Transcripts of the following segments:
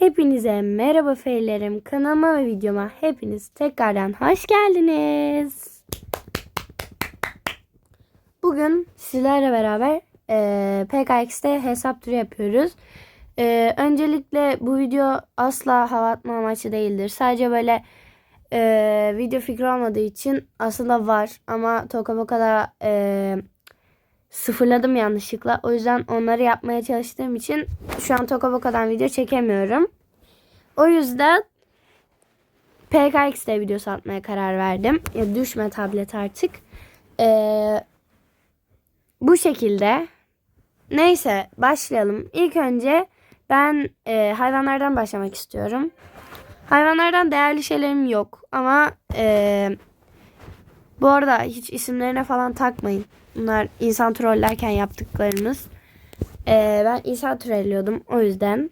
Hepinize merhaba feylerim. Kanalıma ve videoma hepiniz tekrardan hoş geldiniz. Bugün sizlerle beraber e, PKX'te hesap turu yapıyoruz. E, öncelikle bu video asla hava atma amaçlı değildir. Sadece böyle e, video fikri olmadığı için aslında var. Ama Tokaboka'da e, sıfırladım yanlışlıkla. O yüzden onları yapmaya çalıştığım için şu an Tokaboka'dan video çekemiyorum. O yüzden PKX'de video atmaya karar verdim. Ya düşme tablet artık. Ee, bu şekilde. Neyse başlayalım. İlk önce ben e, hayvanlardan başlamak istiyorum. Hayvanlardan değerli şeylerim yok ama e, bu arada hiç isimlerine falan takmayın. Bunlar insan trollerken yaptıklarımız. Ee, ben insan trollüyordum o yüzden.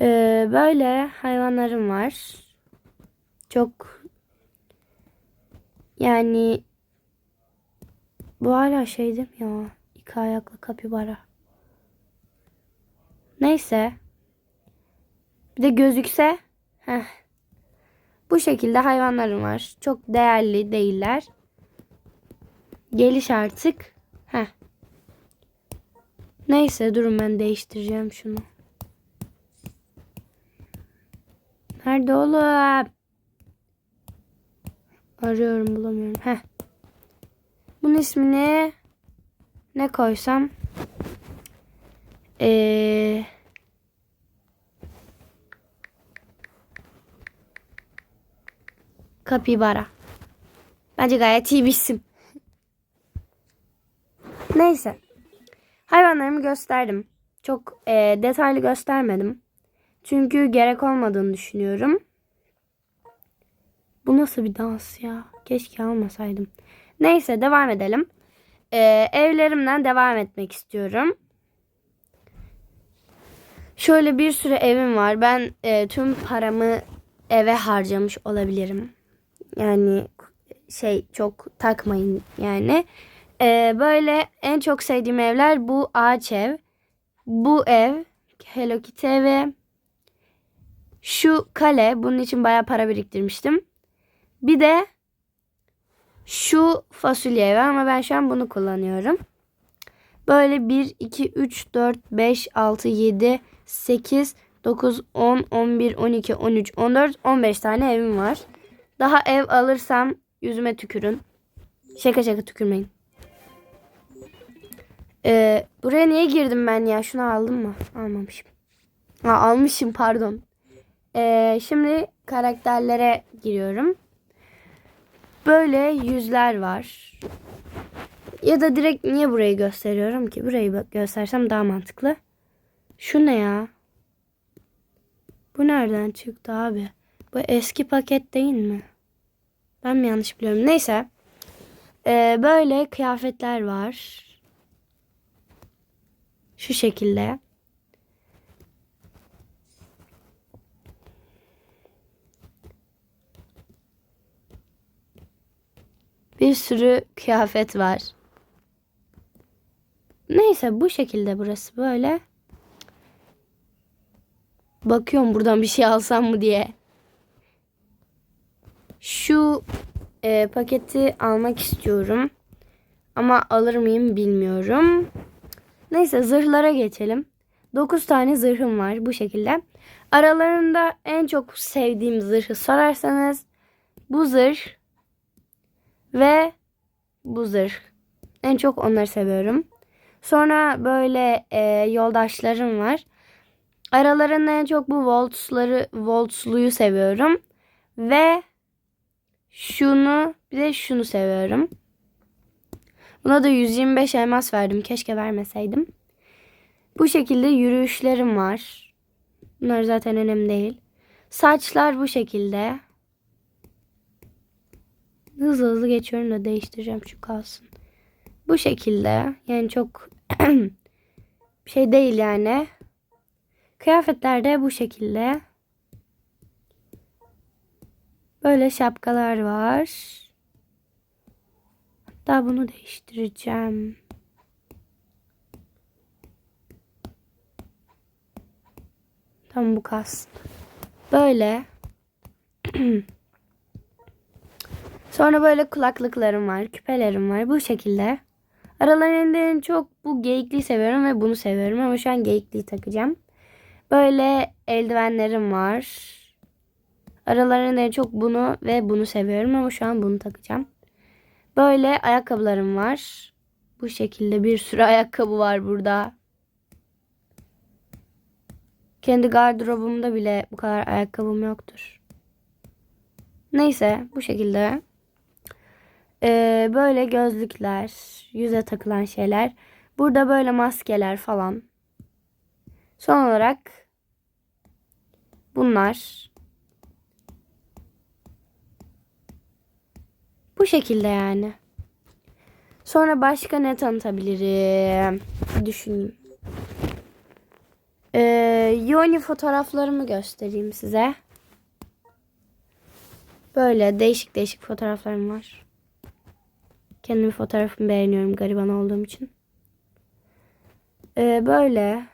Ee, böyle hayvanlarım var. Çok yani bu hala şey değil mi ya? İki ayaklı kapibara. Neyse. Bir de gözükse. Heh. Bu şekilde hayvanlarım var. Çok değerli değiller. Geliş artık. Heh. Neyse durun ben değiştireceğim şunu. Nerede oğlum? Arıyorum bulamıyorum. Heh. Bunun ismini ne koysam? Ee, Kapibara. Bence gayet iyi bir isim. Neyse. Hayvanlarımı gösterdim. Çok e, detaylı göstermedim. Çünkü gerek olmadığını düşünüyorum. Bu nasıl bir dans ya? Keşke almasaydım. Neyse devam edelim. E, evlerimden devam etmek istiyorum. Şöyle bir sürü evim var. Ben e, tüm paramı eve harcamış olabilirim. Yani şey çok takmayın yani. Ee, böyle en çok sevdiğim evler bu ağaç ev. Bu ev Hello Kitty evi. Şu kale. Bunun için bayağı para biriktirmiştim. Bir de şu fasulye evi ama ben şu an bunu kullanıyorum. Böyle 1, 2, 3, 4, 5, 6, 7, 8, 9, 10, 11, 12, 13, 14, 15 tane evim var. Daha ev alırsam yüzüme tükürün. Şaka şaka tükürmeyin. Ee, buraya niye girdim ben ya? Şunu aldım mı? Almamışım. Ha, almışım pardon. Ee, şimdi karakterlere giriyorum. Böyle yüzler var. Ya da direkt niye burayı gösteriyorum ki? Burayı göstersem daha mantıklı. Şu ne ya? Bu nereden çıktı abi? Bu eski paket değil mi? Ben mi yanlış biliyorum? Neyse. Ee, böyle kıyafetler var. Şu şekilde. Bir sürü kıyafet var. Neyse bu şekilde burası böyle. Bakıyorum buradan bir şey alsam mı diye. Şu e, paketi almak istiyorum. Ama alır mıyım bilmiyorum. Neyse zırhlara geçelim. 9 tane zırhım var bu şekilde. Aralarında en çok sevdiğim zırhı sorarsanız bu zırh ve bu zırh. En çok onları seviyorum. Sonra böyle e, yoldaşlarım var. Aralarında en çok bu Volts'ları, Volts'luyu seviyorum. Ve şunu bir de şunu seviyorum. Buna da 125 elmas verdim. Keşke vermeseydim. Bu şekilde yürüyüşlerim var. Bunlar zaten önemli değil. Saçlar bu şekilde. Hızlı hızlı geçiyorum da değiştireceğim şu kalsın. Bu şekilde. Yani çok şey değil yani. Kıyafetler de bu şekilde. Böyle şapkalar var. Hatta bunu değiştireceğim. Tam bu kas. Böyle. Sonra böyle kulaklıklarım var, küpelerim var. Bu şekilde. Aralarında en çok bu geyikliyi seviyorum ve bunu seviyorum ama şu an geyikliyi takacağım. Böyle eldivenlerim var. Aralarında en çok bunu ve bunu seviyorum ama şu an bunu takacağım. Böyle ayakkabılarım var. Bu şekilde bir sürü ayakkabı var burada. Kendi gardırobumda bile bu kadar ayakkabım yoktur. Neyse bu şekilde. Ee, böyle gözlükler, yüze takılan şeyler. Burada böyle maskeler falan. Son olarak bunlar. Bu şekilde yani. Sonra başka ne tanıtabilirim? Düşüneyim. Ee, Yoni fotoğraflarımı göstereyim size. Böyle değişik değişik fotoğraflarım var. Kendi fotoğrafımı beğeniyorum gariban olduğum için. Ee, böyle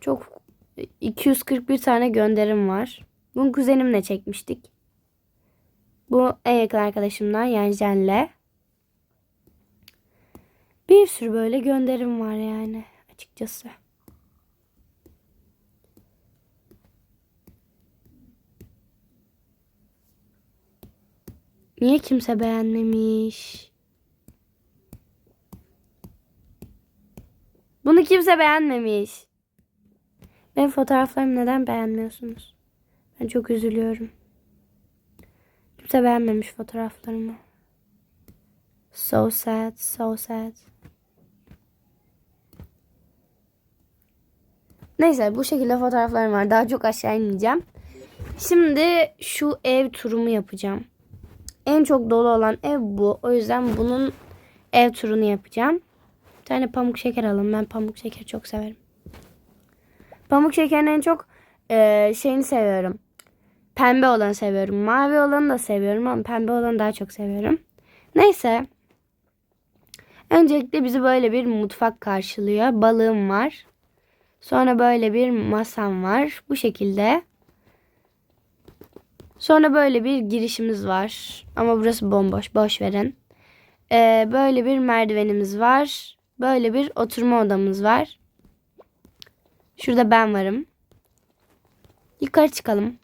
çok 241 tane gönderim var. Bunu kuzenimle çekmiştik. Bu en yakın arkadaşımdan yani Jen'le. Bir sürü böyle gönderim var yani açıkçası. Niye kimse beğenmemiş? Bunu kimse beğenmemiş. Ben fotoğraflarımı neden beğenmiyorsunuz? Ben çok üzülüyorum. Kimse beğenmemiş fotoğraflarımı. So sad, so sad. Neyse bu şekilde fotoğraflarım var. Daha çok aşağı inmeyeceğim. Şimdi şu ev turumu yapacağım. En çok dolu olan ev bu. O yüzden bunun ev turunu yapacağım. Bir tane pamuk şeker alın. Ben pamuk şeker çok severim. Pamuk şekerin en çok e, şeyini seviyorum. Pembe olanı seviyorum. Mavi olanı da seviyorum ama pembe olanı daha çok seviyorum. Neyse. Öncelikle bizi böyle bir mutfak karşılıyor. Balığım var. Sonra böyle bir masam var. Bu şekilde. Sonra böyle bir girişimiz var. Ama burası bomboş. Boş verin. Ee, böyle bir merdivenimiz var. Böyle bir oturma odamız var. Şurada ben varım. Yukarı çıkalım.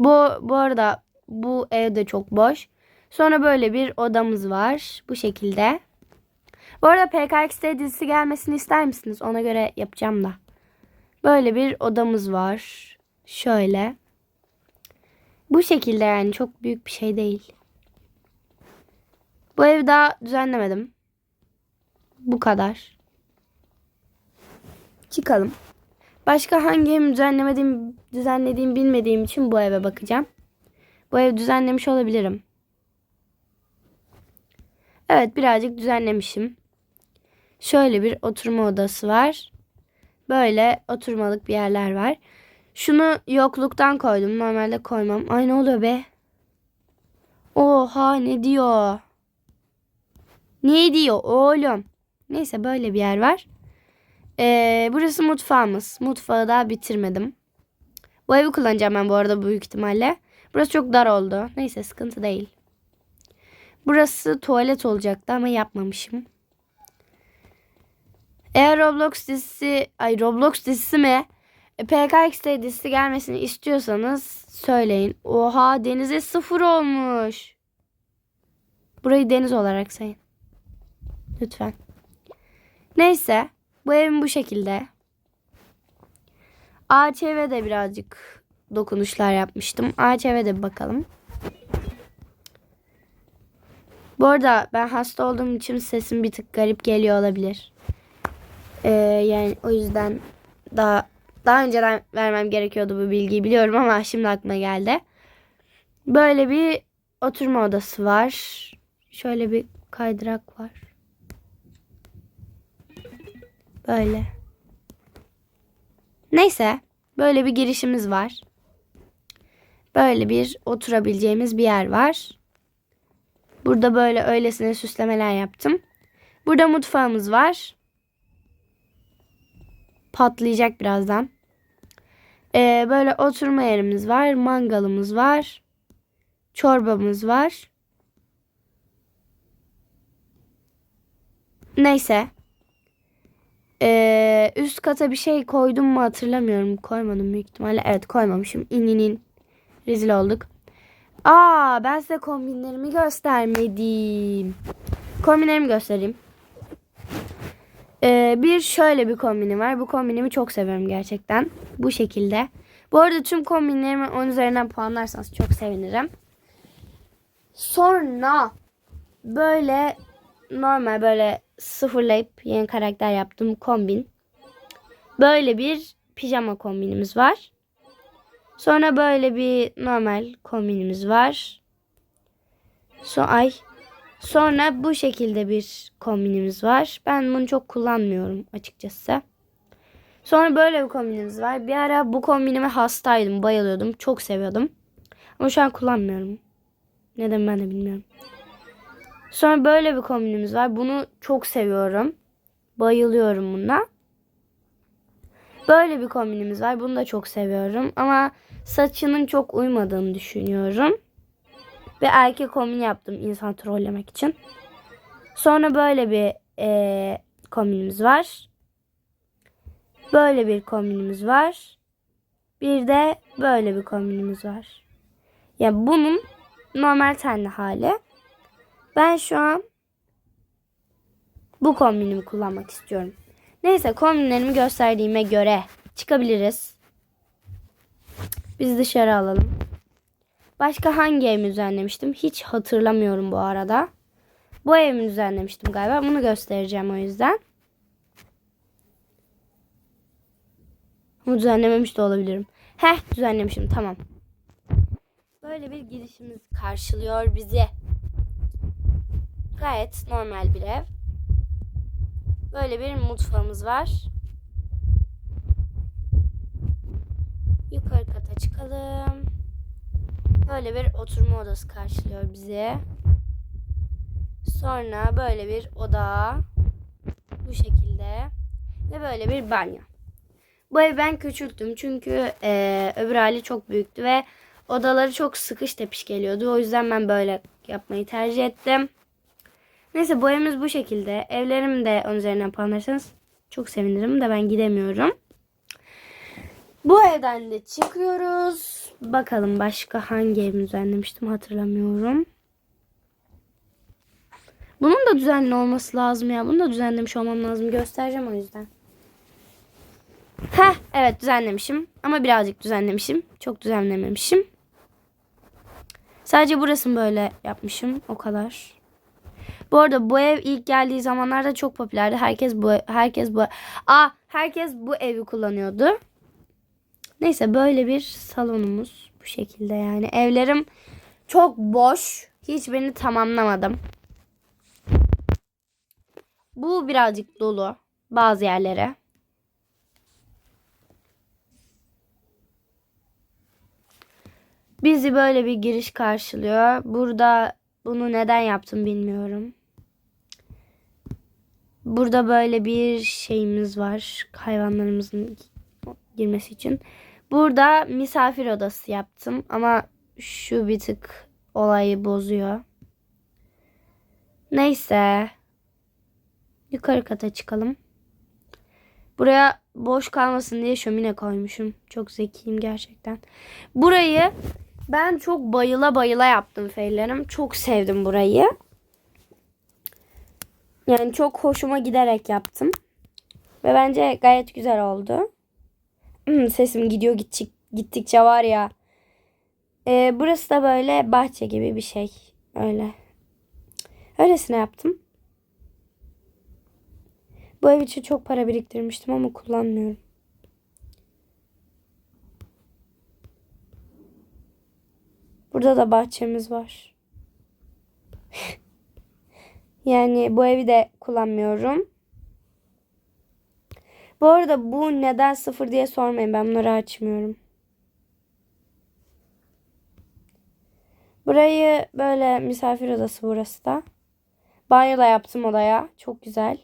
Bu, bu arada bu evde çok boş. Sonra böyle bir odamız var. Bu şekilde. Bu arada PKXD dizisi gelmesini ister misiniz? Ona göre yapacağım da. Böyle bir odamız var. Şöyle. Bu şekilde yani çok büyük bir şey değil. Bu evi daha düzenlemedim. Bu kadar. Çıkalım. Başka hangi evi düzenlemediğim, düzenlediğim bilmediğim için bu eve bakacağım. Bu evi düzenlemiş olabilirim. Evet birazcık düzenlemişim. Şöyle bir oturma odası var. Böyle oturmalık bir yerler var. Şunu yokluktan koydum. Normalde koymam. Ay ne oluyor be? Oha ne diyor? Ne diyor oğlum? Neyse böyle bir yer var. Ee, burası mutfağımız. Mutfağı daha bitirmedim. Bu evi kullanacağım ben bu arada büyük ihtimalle. Burası çok dar oldu. Neyse sıkıntı değil. Burası tuvalet olacaktı ama yapmamışım. Eğer Roblox dizisi, ay Roblox dizisi mi? E, PKXD dizisi gelmesini istiyorsanız söyleyin. Oha denize sıfır olmuş. Burayı deniz olarak sayın. Lütfen. Neyse. Bu evim bu şekilde. Ağaç eve de birazcık dokunuşlar yapmıştım. Ağaç eve de bir bakalım. Bu arada ben hasta olduğum için sesim bir tık garip geliyor olabilir. Ee, yani o yüzden daha daha önceden vermem gerekiyordu bu bilgiyi biliyorum ama şimdi aklıma geldi. Böyle bir oturma odası var. Şöyle bir kaydırak var. Böyle. Neyse. Böyle bir girişimiz var. Böyle bir oturabileceğimiz bir yer var. Burada böyle öylesine süslemeler yaptım. Burada mutfağımız var. Patlayacak birazdan. Ee, böyle oturma yerimiz var. Mangalımız var. Çorbamız var. Neyse. Ee, üst kata bir şey koydum mu hatırlamıyorum. Koymadım büyük ihtimalle. Evet koymamışım. İninin. Rezil olduk. Aa ben size kombinlerimi göstermedim. Kombinlerimi göstereyim. Ee, bir şöyle bir kombinim var. Bu kombinimi çok seviyorum gerçekten. Bu şekilde. Bu arada tüm kombinlerimi 10 üzerinden puanlarsanız çok sevinirim. Sonra böyle normal böyle sıfırlayıp yeni karakter yaptığım kombin. Böyle bir pijama kombinimiz var. Sonra böyle bir normal kombinimiz var. So ay. Sonra bu şekilde bir kombinimiz var. Ben bunu çok kullanmıyorum açıkçası. Sonra böyle bir kombinimiz var. Bir ara bu kombinime hastaydım, bayılıyordum, çok seviyordum. Ama şu an kullanmıyorum. Neden ben de bilmiyorum. Sonra böyle bir kombinimiz var. Bunu çok seviyorum. Bayılıyorum buna. Böyle bir kombinimiz var. Bunu da çok seviyorum. Ama saçının çok uymadığını düşünüyorum. Ve erkek kombin yaptım insan trollemek için. Sonra böyle bir e, kombinimiz var. Böyle bir kombinimiz var. Bir de böyle bir kombinimiz var. Ya yani bunun normal tenli hali. Ben şu an bu kombinimi kullanmak istiyorum. Neyse kombinlerimi gösterdiğime göre çıkabiliriz. Biz dışarı alalım. Başka hangi evimi düzenlemiştim? Hiç hatırlamıyorum bu arada. Bu evimi düzenlemiştim galiba. Bunu göstereceğim o yüzden. Bunu düzenlememiş de olabilirim. Heh düzenlemişim tamam. Böyle bir girişimiz karşılıyor bizi. Gayet normal bir ev. Böyle bir mutfağımız var. Yukarı kata çıkalım. Böyle bir oturma odası karşılıyor bizi. Sonra böyle bir oda. Bu şekilde. Ve böyle bir banyo. Bu evi ben küçülttüm çünkü e, öbür hali çok büyüktü ve odaları çok sıkış tepiş geliyordu. O yüzden ben böyle yapmayı tercih ettim. Neyse evimiz bu şekilde. Evlerimi de onun üzerinden puanlarsanız çok sevinirim de ben gidemiyorum. Bu evden de çıkıyoruz. Bakalım başka hangi ev düzenlemiştim hatırlamıyorum. Bunun da düzenli olması lazım ya. Bunu da düzenlemiş olmam lazım. Göstereceğim o yüzden. Heh evet düzenlemişim. Ama birazcık düzenlemişim. Çok düzenlememişim. Sadece burasını böyle yapmışım. O kadar. Bu arada bu ev ilk geldiği zamanlarda çok popülerdi. Herkes bu herkes bu Aa herkes bu evi kullanıyordu. Neyse böyle bir salonumuz bu şekilde yani. Evlerim çok boş. Hiçbirini tamamlamadım. Bu birazcık dolu bazı yerlere. Bizi böyle bir giriş karşılıyor. Burada bunu neden yaptım bilmiyorum. Burada böyle bir şeyimiz var. Hayvanlarımızın girmesi için. Burada misafir odası yaptım ama şu bir tık olayı bozuyor. Neyse. Yukarı kata çıkalım. Buraya boş kalmasın diye şömine koymuşum. Çok zekiyim gerçekten. Burayı ben çok bayıla bayıla yaptım feylerim. Çok sevdim burayı. Yani çok hoşuma giderek yaptım. Ve bence gayet güzel oldu. Hmm, sesim gidiyor gittik, gittikçe var ya. Ee, burası da böyle bahçe gibi bir şey. Öyle. Öylesine yaptım. Bu ev için çok para biriktirmiştim ama kullanmıyorum. Burada da bahçemiz var. yani bu evi de kullanmıyorum. Bu arada bu neden sıfır diye sormayın. Ben bunları açmıyorum. Burayı böyle misafir odası burası da. Banyo da yaptım odaya. Çok güzel.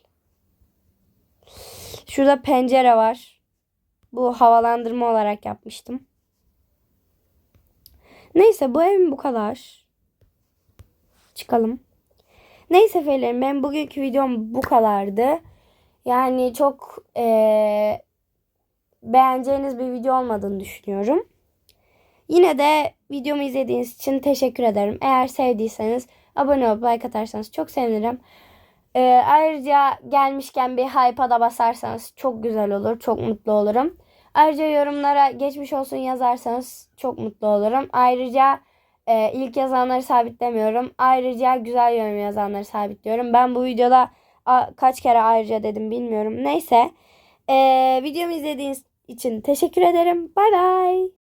Şurada pencere var. Bu havalandırma olarak yapmıştım. Neyse bu evim bu kadar. Çıkalım. Neyse Felerim benim bugünkü videom bu kadardı. Yani çok eee, beğeneceğiniz bir video olmadığını düşünüyorum. Yine de videomu izlediğiniz için teşekkür ederim. Eğer sevdiyseniz abone olup like atarsanız çok sevinirim. Ee, ayrıca gelmişken bir hype'a da basarsanız çok güzel olur. Çok mutlu olurum. Ayrıca yorumlara geçmiş olsun yazarsanız çok mutlu olurum. Ayrıca e, ilk yazanları sabitlemiyorum. Ayrıca güzel yorum yazanları sabitliyorum. Ben bu videoda a, kaç kere ayrıca dedim bilmiyorum. Neyse. Ee, videomu izlediğiniz için teşekkür ederim. Bay bay.